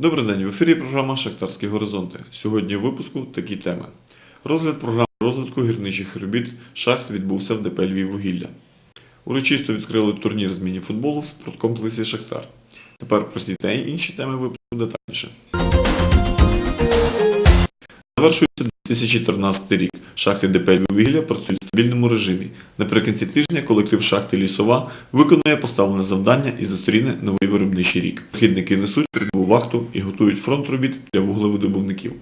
Добрий день, в ефірі програма Шахтарські горизонти. Сьогодні в випуску такі теми. Розгляд програми розвитку гірничих робіт шахт відбувся в ДП Львіввугілля. Урочисто відкрили турнір з міні-футболу в спорткомплексі Шахтар. Тепер про ці та інші теми випуску детальніше. Завершується 2013 рік. Шахти ДП Львіввугілля працюють в стабільному режимі. Наприкінці тижня колектив шахти Лісова виконує поставлене завдання і зустріне новий виробничий рік. Прохідники несуть вахту і готують фронт робіт для вуглевидобувників.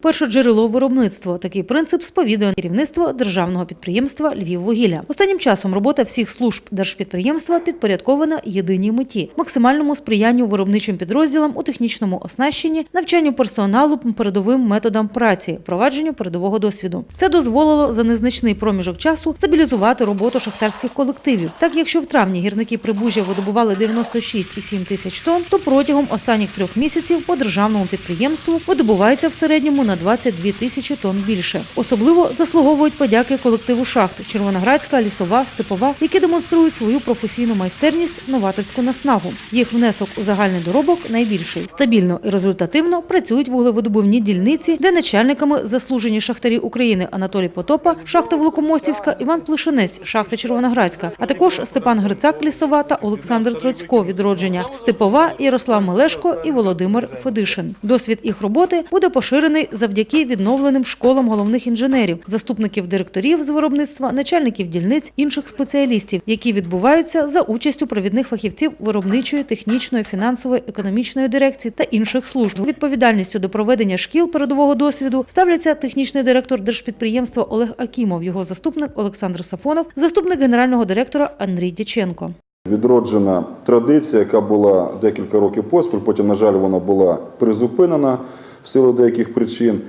Перше джерело виробництва. Такий принцип сповідує керівництво державного підприємства Львіввугілля. Останнім часом робота всіх служб держпідприємства підпорядкована єдиній меті максимальному сприянню виробничим підрозділам у технічному оснащенні, навчанню персоналу передовим методам праці, провадженню передового досвіду. Це дозволило за незначний проміжок часу стабілізувати роботу шахтарських колективів. Так, якщо в травні гірники Прибужжя видобували 96,7 тисяч тонн, то протягом останніх трьох місяців по державному підприємству видобувається в середньому на 22 тисячі тонн більше. Особливо заслуговують подяки колективу шахт Червоноградська, Лісова, Степова, які демонструють свою професійну майстерність, новаторську наснагу. Їх внесок у загальний доробок найбільший. Стабільно і результативно працюють вуглевидобувні дільниці, де начальниками заслужені шахтарі України Анатолій Потопа, шахта Великомостівська, Іван Плешинець, шахта Червоноградська, а також Степан Грицак Лісова та Олександр Троцько відродження, Степова, Ярослав Мелешко і Володимир Федишин. Досвід їх роботи буде поширений завдяки відновленим школам головних інженерів, заступників директорів з виробництва, начальників дільниць, інших спеціалістів, які відбуваються за участю провідних фахівців виробничої, технічної, фінансової, економічної дирекції та інших служб. Відповідальністю до проведення шкіл передового досвіду ставляться технічний директор держпідприємства Олег Акімов, його заступник Олександр Сафонов, заступник генерального директора Андрій Дяченко. Відроджена традиція, яка була декілька років поспіль, потім, на жаль, вона була призупинена в силу деяких причин.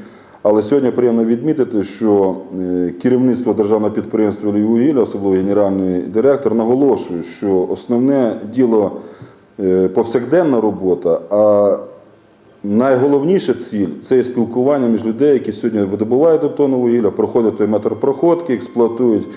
Але сьогодні приємно відмітити, що е, керівництво державного підприємства «Львіввугілля», особливо генеральний директор, наголошує, що основне діло е, повсякденна робота, а найголовніша ціль це спілкування між людей, які сьогодні видобувають до тонну вугілля, проходять той метр проходки, експлуатують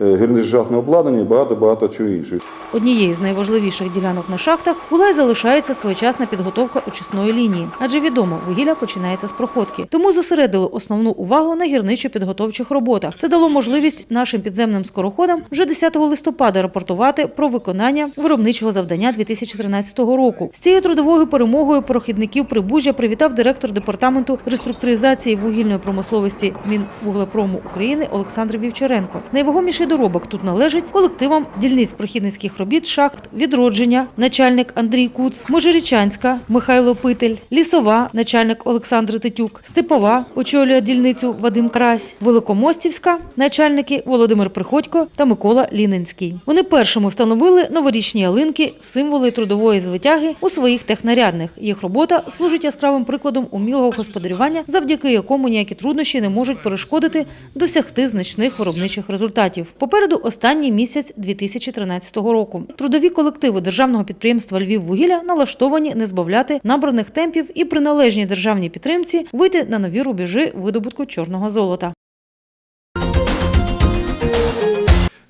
е, гірничне обладнання і багато-багато чого іншого. Однією з найважливіших ділянок на шахтах була і залишається своєчасна підготовка очисної лінії, адже відомо, вугілля починається з проходки. Тому зосередили основну увагу на гірничо-підготовчих роботах. Це дало можливість нашим підземним скороходам вже 10 листопада рапортувати про виконання виробничого завдання 2013 року. З цією трудовою перемогою прохідників Прибужжя привітав директор департаменту реструктуризації вугільної промисловості Мінвуглепрому України Олександр Вівчаренко. Найвагоміший доробок тут належить колективам дільниць прохідницьких робіт шахт, відродження, начальник Андрій Куц, Можирічанська, Михайло Питель, Лісова, начальник Олександр Тетюк, Степова, очолює дільницю Вадим Крась, Великомостівська, начальники Володимир Приходько та Микола Лінинський. Вони першими встановили новорічні ялинки, символи трудової звитяги у своїх технарядних. Їх робота служить яскравим прикладом умілого господарювання, завдяки якому ніякі труднощі не можуть перешкодити досягти значних виробничих результатів. Попереду останній місяць 2013 року. Трудові колективи державного підприємства Львіввугілля налаштовані не збавляти набраних темпів і при належній державній підтримці вийти на нові рубежі видобутку чорного золота.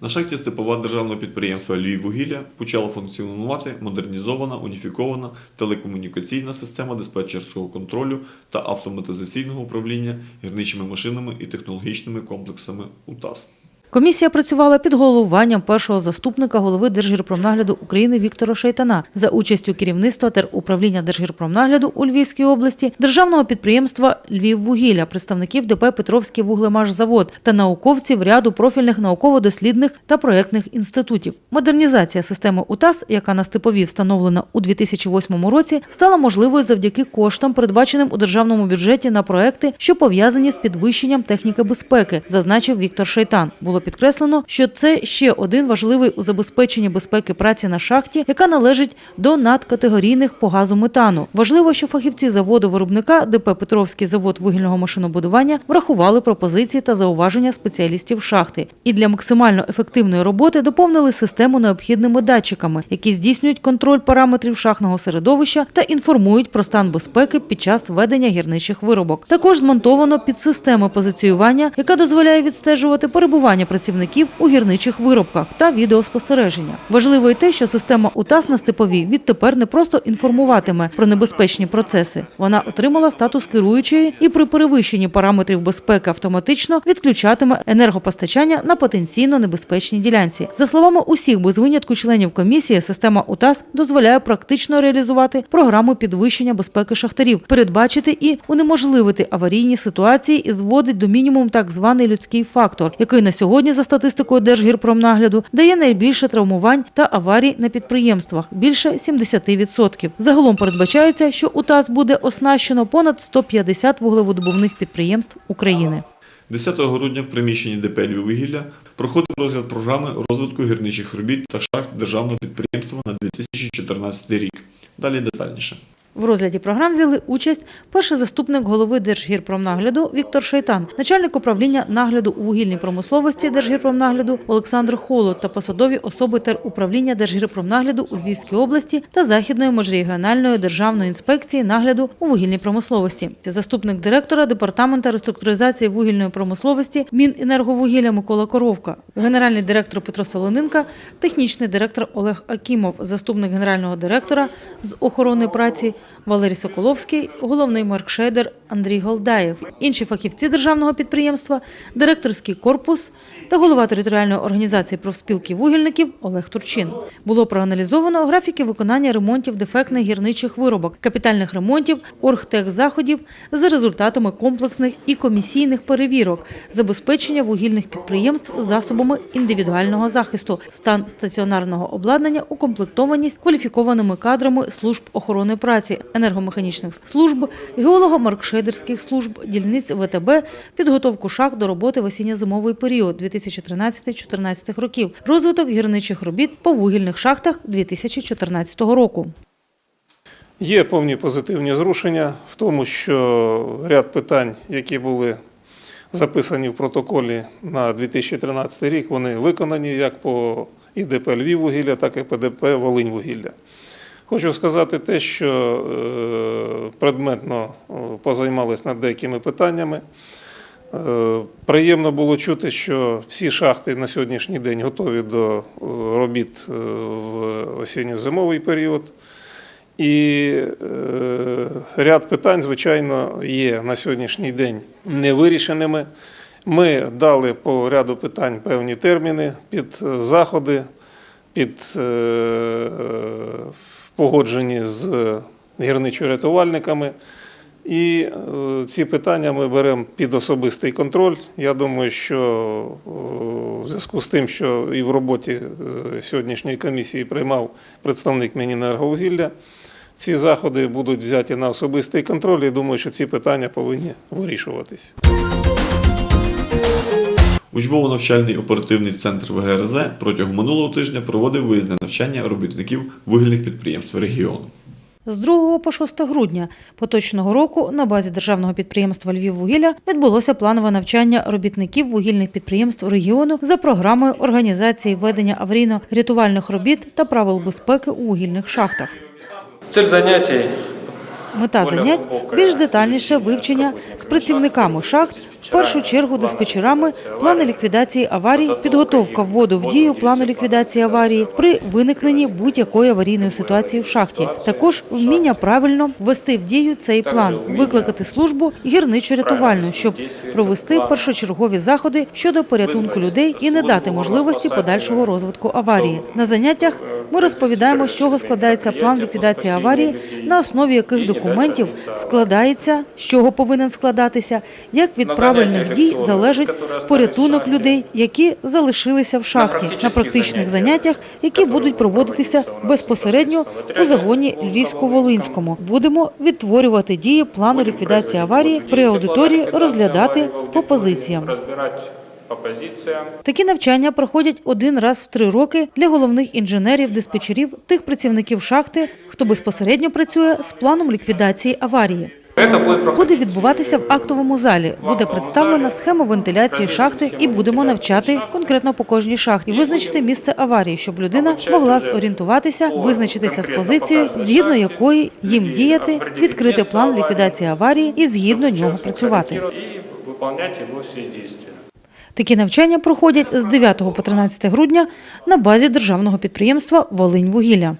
На шахті Степова державного підприємства Львіввугілля почала функціонувати модернізована уніфікована телекомунікаційна система диспетчерського контролю та автоматизаційного управління гірничими машинами і технологічними комплексами УТАС. Комісія працювала під головуванням першого заступника голови Держгірпромнагляду України Віктора Шайтана за участю керівництва теруправління Держгірпромнагляду у Львівській області, державного підприємства Львіввугілля, представників ДП Петровський вуглемашзавод та науковців ряду профільних науково-дослідних та проєктних інститутів. Модернізація системи УТАС, яка на Степові встановлена у 2008 році, стала можливою завдяки коштам, передбаченим у державному бюджеті на проекти, що пов'язані з підвищенням техніки безпеки, зазначив Віктор Шайтан. Було підкреслено, що це ще один важливий у забезпеченні безпеки праці на шахті, яка належить до надкатегорійних по газу метану. Важливо, що фахівці заводу виробника ДП Петровський завод вугільного машинобудування врахували пропозиції та зауваження спеціалістів шахти і для максимально ефективної роботи доповнили систему необхідними датчиками, які здійснюють контроль параметрів шахтного середовища та інформують про стан безпеки під час ведення гірничих виробок. Також змонтовано підсистеми позиціювання, яка дозволяє відстежувати перебування працівників у гірничих виробках та відеоспостереження. Важливо й те, що система УТАС на степовій відтепер не просто інформуватиме про небезпечні процеси. Вона отримала статус керуючої і при перевищенні параметрів безпеки автоматично відключатиме енергопостачання на потенційно небезпечній ділянці. За словами усіх без винятку членів комісії, система УТАС дозволяє практично реалізувати програму підвищення безпеки шахтарів, передбачити і унеможливити аварійні ситуації і зводить до мінімуму так званий людський фактор, який на сьогодні за статистикою Держгірпромнагляду дає найбільше травмувань та аварій на підприємствах більше 70%. Загалом передбачається, що УТАС буде оснащено понад 150 вуглеводобувних підприємств України. 10 грудня в приміщенні ДП «Львіввугілля» проходив розгляд програми розвитку гірничих робіт та шахт державного підприємства на 2014 рік. Далі детальніше. В розгляді програм взяли участь перший заступник голови Держгірпромнагляду Віктор Шайтан, начальник управління нагляду у вугільній промисловості Держгірпромнагляду Олександр Холод та посадові особи теруправління Держгірпромнагляду у Львівській області та Західної міжрегіональної державної інспекції нагляду у вугільній промисловості. Заступник директора департамента реструктуризації вугільної промисловості Міненерговугілля Микола Коровка, генеральний директор Петро Солоненка, технічний директор Олег Акімов, заступник генерального директора з охорони праці Валерій Соколовський, головний маркшейдер Андрій Голдаєв, інші фахівці державного підприємства, директорський корпус та голова територіальної організації профспілки вугільників Олег Турчин. Було проаналізовано графіки виконання ремонтів дефектних гірничих виробок, капітальних ремонтів, оргтехзаходів за результатами комплексних і комісійних перевірок, забезпечення вугільних підприємств засобами індивідуального захисту, стан стаціонарного обладнання, укомплектованість кваліфікованими кадрами служб охорони праці, енергомеханічних служб, геолого-маркшейдерських служб, дільниць ВТБ, підготовку шахт до роботи в осінньо-зимовий період 2013-2014 років, розвиток гірничих робіт по вугільних шахтах 2014 року. Є повні позитивні зрушення в тому, що ряд питань, які були записані в протоколі на 2013 рік, вони виконані як по ІДП Львіввугілля, так і по ДП Волиньвугілля. Хочу сказати те, що е, предметно е, позаймалися над деякими питаннями. Е, Приємно було чути, що всі шахти на сьогоднішній день готові до робіт в осінньо-зимовий період. І ряд питань, звичайно, є на сьогоднішній день невирішеними. Ми дали по ряду питань певні терміни під заходи, під погоджені з гірничо-рятувальниками. І е, ці питання ми беремо під особистий контроль. Я думаю, що е, в зв'язку з тим, що і в роботі е, сьогоднішньої комісії приймав представник Міненерговугілля, ці заходи будуть взяті на особистий контроль. І думаю, що ці питання повинні вирішуватись. Учбово-навчальний оперативний центр ВГРЗ протягом минулого тижня проводив виїзне навчання робітників вугільних підприємств регіону. З 2 по 6 грудня поточного року на базі державного підприємства Львіввугілля відбулося планове навчання робітників вугільних підприємств регіону за програмою організації ведення аварійно-рятувальних робіт та правил безпеки у вугільних шахтах. Цель занятий Мета занять більш детальніше вивчення з працівниками шахт, в першу чергу диспетчерами, плани ліквідації аварій, підготовка вводу в дію плану ліквідації аварії при виникненні будь-якої аварійної ситуації в шахті. Також вміння правильно ввести в дію цей план, викликати службу гірничо-рятувальну, щоб провести першочергові заходи щодо порятунку людей і не дати можливості подальшого розвитку аварії. На заняттях ми розповідаємо, з чого складається план ліквідації аварії, на основі яких документів складається, з чого повинен складатися, як від правильних дій залежить порятунок людей, які залишилися в шахті на практичних заняттях, які будуть проводитися безпосередньо у загоні Львівсько-Волинському. Будемо відтворювати дії плану ліквідації аварії при аудиторії, розглядати по позиціям. Такі навчання проходять один раз в три роки для головних інженерів, диспетчерів, тих працівників шахти, хто безпосередньо працює з планом ліквідації аварії. Буде відбуватися в актовому залі. Буде представлена схема вентиляції шахти, і будемо навчати конкретно по кожній шахті, визначити місце аварії, щоб людина могла зорієнтуватися, визначитися з позицією, згідно якої їм діяти, відкрити план ліквідації аварії і згідно нього працювати. Такі навчання проходять з 9 по 13 грудня на базі державного підприємства «Волиньвугілля».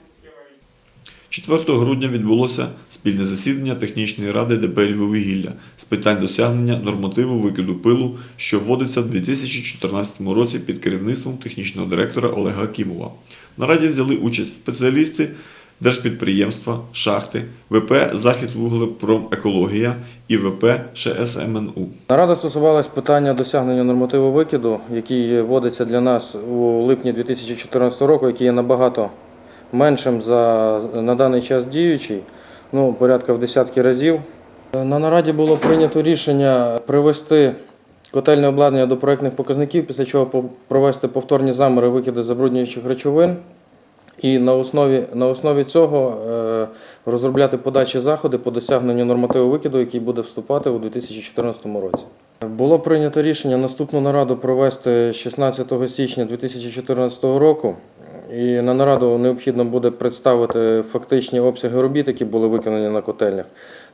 4 грудня відбулося спільне засідання технічної ради ДП «Львоввугілля» з питань досягнення нормативу викиду пилу, що вводиться в 2014 році під керівництвом технічного директора Олега Акімова. На раді взяли участь спеціалісти держпідприємства, шахти, ВП «Захід вуглепромекологія» і ВП ШСМНУ. Нарада стосувалась питання досягнення нормативу викиду, який вводиться для нас у липні 2014 року, який є набагато меншим за на даний час діючий, ну, порядка в десятки разів. На нараді було прийнято рішення привести котельне обладнання до проектних показників, після чого провести повторні заміри викиду забруднюючих речовин. І на основі, на основі цього е, розробляти подальші заходи по досягненню нормативу викиду, який буде вступати у 2014 році. Було прийнято рішення наступну нараду провести 16 січня 2014 року. І на нараду необхідно буде представити фактичні обсяги робіт, які були виконані на котельнях.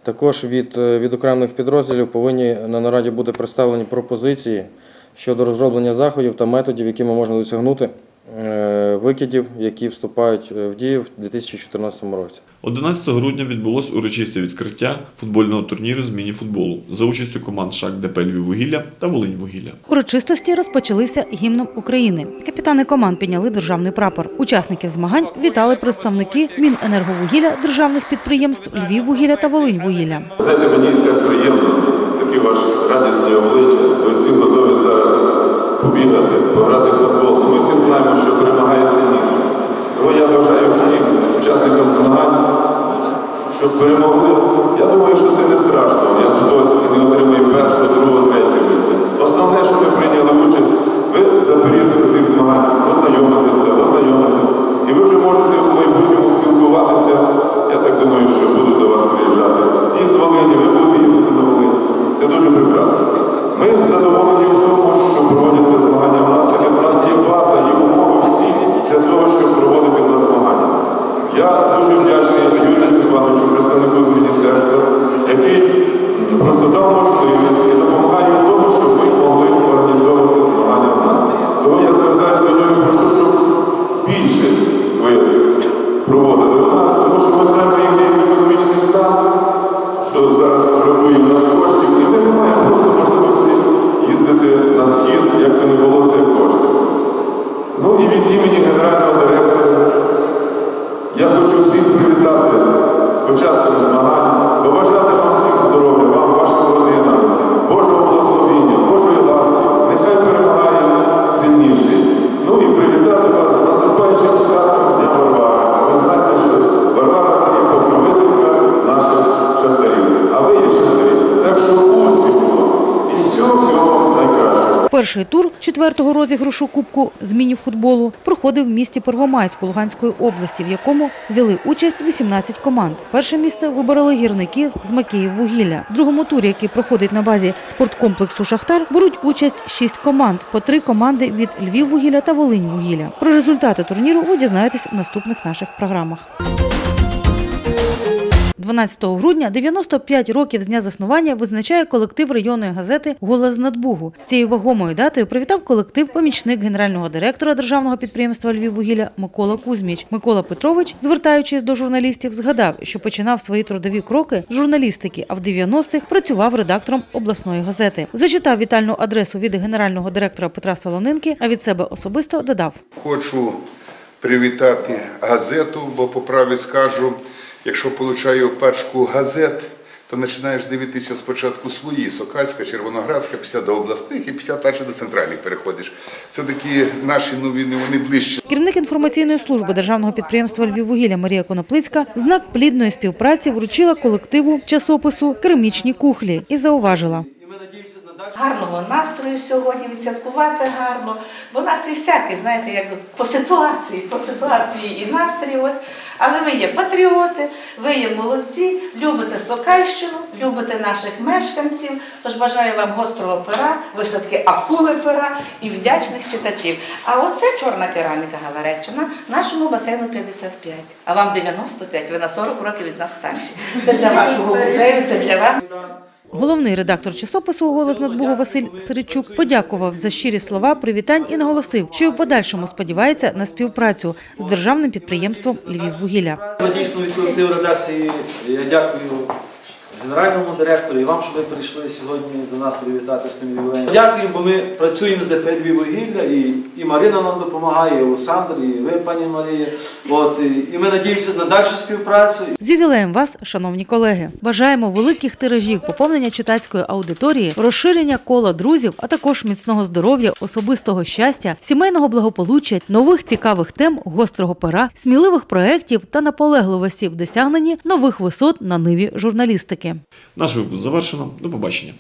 Також від, е, від окремих підрозділів повинні на нараді бути представлені пропозиції щодо розроблення заходів та методів, якими можна досягнути викидів, які вступають е, в дію в 2014 році. 11 грудня відбулось урочисте відкриття футбольного турніру з міні-футболу за участю команд «Шак ДП Львіввугілля» та «Волиньвугілля». Урочистості розпочалися гімном України. Капітани команд підняли державний прапор. Учасників змагань вітали представники Міненерговугілля, державних підприємств Львіввугілля та Волиньвугілля. Знаєте, мені так приємно, такі ваші радісні обличчя. Ви всі готові зараз побігати, пограти в футбол. Ми всі знаємо, що перемагає сильніше. Тому я бажаю всім учасникам змагань, щоб перемогли. Я думаю, що це не страшно, як хтось не отримає першого, другого, третього місця. Основне, що ви прийняли участь, ви за період цих змагань ознайомитеся, ознайомитеся. І ви вже можете в майбутньому спілкуватися. Я так думаю, що будуть до вас приїжджати. І з Волині, ви будете їздити на Волинь. Це дуже прекрасно. Ми задоволені в тому, що проводяться змагання в нас, так як в нас є база, є умови всі для того, щоб проводити в нас змагання. Я дуже вдячний Юрію Степановичу, представнику з міністерства, який просто дав можливість і допомагає в тому, щоб ми могли організовувати змагання в нас. Тому я звертаюся до нього і прошу, щоб більше ви проводили в нас, тому що ми знаємо, який економічний стан, що зараз бракує в нас коштів, не було цих коштів. Ну і від імені генерального директора я хочу всіх привітати з початком змагань, побажати вам всім здоров'я, вам, вашим родинам, Божого Перший тур четвертого розіграшу Кубку з міні-футболу проходив в місті Первомайську Луганської області, в якому взяли участь 18 команд. Перше місце вибороли гірники з Макіїввугілля. В другому турі, який проходить на базі спорткомплексу Шахтар, беруть участь 6 команд, по три команди від Львіввугілля та Волиньвугілля. Про результати турніру ви дізнаєтесь в наступних наших програмах. 12 грудня 95 років з дня заснування визначає колектив районної газети Голос надбугу. З цією вагомою датою привітав колектив помічник генерального директора державного підприємства Львіввугілля Микола Кузьміч. Микола Петрович, звертаючись до журналістів, згадав, що починав свої трудові кроки журналістики, а в 90-х працював редактором обласної газети. Зачитав вітальну адресу від генерального директора Петра Солонинки, а від себе особисто додав. Хочу привітати газету, бо по праві скажу, якщо получаю пачку газет, то починаєш дивитися спочатку свої, Сокальська, Червоноградська, після до обласних і після далі до центральних переходиш. Все-таки наші новини вони ближче. Керівник інформаційної служби державного підприємства Львіввугілля Марія Коноплицька знак плідної співпраці вручила колективу часопису Керамічні кухлі і зауважила. Гарного настрою сьогодні відсвяткувати гарно, бо настрій всякий, знаєте, як по ситуації, по ситуації і настрій ось. Але ви є патріоти, ви є молодці, любите Сокальщину, любите наших мешканців. Тож бажаю вам гострого пера, ви ж все-таки акули пера і вдячних читачів. А оце чорна кераміка Гавереччина, нашому басейну 55, а вам 95, ви на 40 років від нас старші. Це для вашого музею, це для вас. Головний редактор часопису «Голос Надбугу» Василь Середчук подякував за щирі слова привітань і наголосив, що й в подальшому сподівається на співпрацю з державним підприємством «Львіввугілля». Дійсно від колективу редакції я дякую генеральному директору і вам, що ви прийшли сьогодні до нас привітати з тим ювілеєм. Дякую, бо ми працюємо з ДП Львіввугілля, і, і Марина нам допомагає, і Олександр, і ви, пані Марія. От, і, і ми надіємося на дальшу співпрацю. З ювілеєм вас, шановні колеги, бажаємо великих тиражів, поповнення читацької аудиторії, розширення кола друзів, а також міцного здоров'я, особистого щастя, сімейного благополуччя, нових цікавих тем, гострого пера, сміливих проєктів та наполегливості в досягненні нових висот на ниві журналістики. Наш випуск завершено. До побачення.